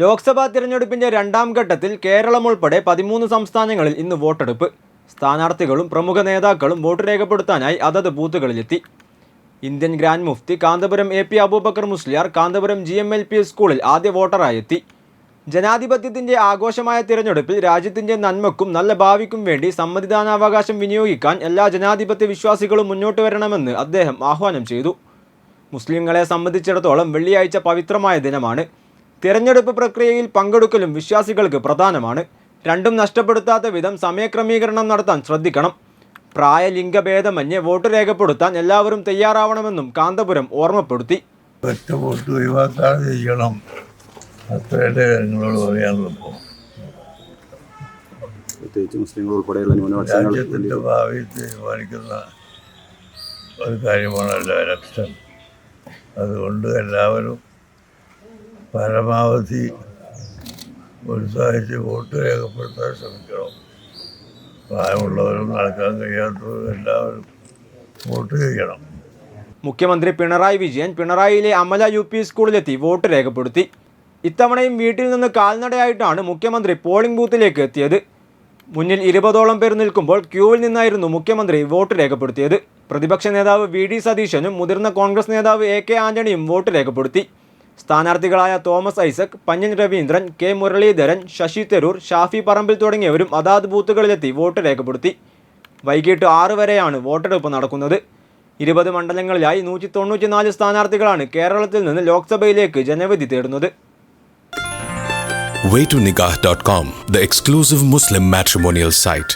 ലോക്സഭാ തിരഞ്ഞെടുപ്പിന്റെ രണ്ടാം ഘട്ടത്തിൽ കേരളം ഉൾപ്പെടെ പതിമൂന്ന് സംസ്ഥാനങ്ങളിൽ ഇന്ന് വോട്ടെടുപ്പ്. സ്ഥാനാർത്ഥികളും പ്രമുഖ നേതാക്കളും വോട്ട് രേഖപ്പെടുത്താനായി അതത് ബൂത്തുകളിലെത്തി. Indian grand Mufti Kanthapuram A P Aboobacker Musliyar Kanthapuram G M L P സ്കൂളിൽ ആദ്യ വോട്ടറായി എത്തി. ജനാധിപത്യത്തിന്റെ ആഘോഷമായ തിരഞ്ഞെടുപ്പിൽ രാജ്യത്തിന്റെ നന്മക്കും നല്ല ഭാവിക്കും വേണ്ടി സമ്മതിദാനാവകാശം വിനിയോഗിക്കാൻ എല്ലാ ജനാധിപത്യ വിശ്വാസികളും മുന്നോട്ട് വരണമെന്ന് അദ്ദേഹം ആഹ്വാനം ചെയ്തു. മുസ്ലിങ്ങളെ സംബന്ധിച്ചിടത്തോളം വെള്ളിയാഴ്ച പവിത്രമായ ദിനമാണ്. തിരഞ്ഞെടുപ്പ് പ്രക്രിയയിൽ പങ്കെടുക്കലും വിശ്വാസികൾക്ക് പ്രധാനമാണ്. രണ്ടും നഷ്ടപ്പെടുത്താത്ത വിധം സമയക്രമീകരണം നടത്താൻ ശ്രദ്ധിക്കണം. പ്രായ ലിംഗഭേദമന്യേ വോട്ട് രേഖപ്പെടുത്താൻ എല്ലാവരും തയ്യാറാവണമെന്നും കാന്തപുരം ഓർമ്മപ്പെടുത്തി. ഒറ്റ വോട്ട് ഒഴിവാക്കാതെ ചെയ്യണം. അത്രയുടെ കാര്യങ്ങളോട് പറയാനുള്ളൂ ഇപ്പോൾ പ്രത്യേകിച്ച് മുസ്ലിങ്ങൾ ഉൾപ്പെടെയുള്ള ന്യൂനപക്ഷങ്ങൾ രാജ്യത്തിന്റെ ഭാവി തീരുമാനിക്കുന്ന ഒരു ഇലക്ഷൻ അതുകൊണ്ട് എല്ലാവരും പരമാവധി ഉത്സാഹിച്ച് വോട്ട് രേഖപ്പെടുത്താൻ ശ്രമിക്കണം. പ്രായമുള്ളവരും നടക്കാൻ കഴിയാത്തവരും എല്ലാവരും വോട്ട് ചെയ്യണം. മുഖ്യമന്ത്രി പിണറായി വിജയൻ പിണറായിയിലെ അമല യു പി സ്കൂളിലെത്തി വോട്ട് രേഖപ്പെടുത്തി. ഇത്തവണയും വീട്ടിൽ നിന്ന് കാൽനടയായിട്ടാണ് മുഖ്യമന്ത്രി പോളിംഗ് ബൂത്തിലേക്ക് എത്തിയത്. മുന്നിൽ ഇരുപതോളം പേർ നിൽക്കുമ്പോൾ ക്യൂവിൽ നിന്നായിരുന്നു മുഖ്യമന്ത്രി വോട്ട് രേഖപ്പെടുത്തിയത്. പ്രതിപക്ഷ നേതാവ് വി ഡി സതീശനും മുതിർന്ന കോൺഗ്രസ് നേതാവ് എ കെ ആന്റണിയും വോട്ട് രേഖപ്പെടുത്തി. സ്ഥാനാർത്ഥികളായ തോമസ് ഐസക് പഞ്ഞൻ രവീന്ദ്രൻ കെ മുരളീധരൻ ശശി തരൂർ ഷാഫി പറമ്പിൽ തുടങ്ങിയവരും അതാത് ബൂത്തുകളിലെത്തി വോട്ട് രേഖപ്പെടുത്തി. വൈകിട്ട് ആറ് വരെയാണ് വോട്ടെടുപ്പ് നടക്കുന്നത്. ഇരുപത് മണ്ഡലങ്ങളിലായി നൂറ്റി തൊണ്ണൂറ്റിനാല് സ്ഥാനാർത്ഥികളാണ് കേരളത്തിൽ നിന്ന് ലോക്സഭയിലേക്ക് ജനവിധി തേടുന്നത്. Waytonikah.com, the exclusive Muslim matrimonial site.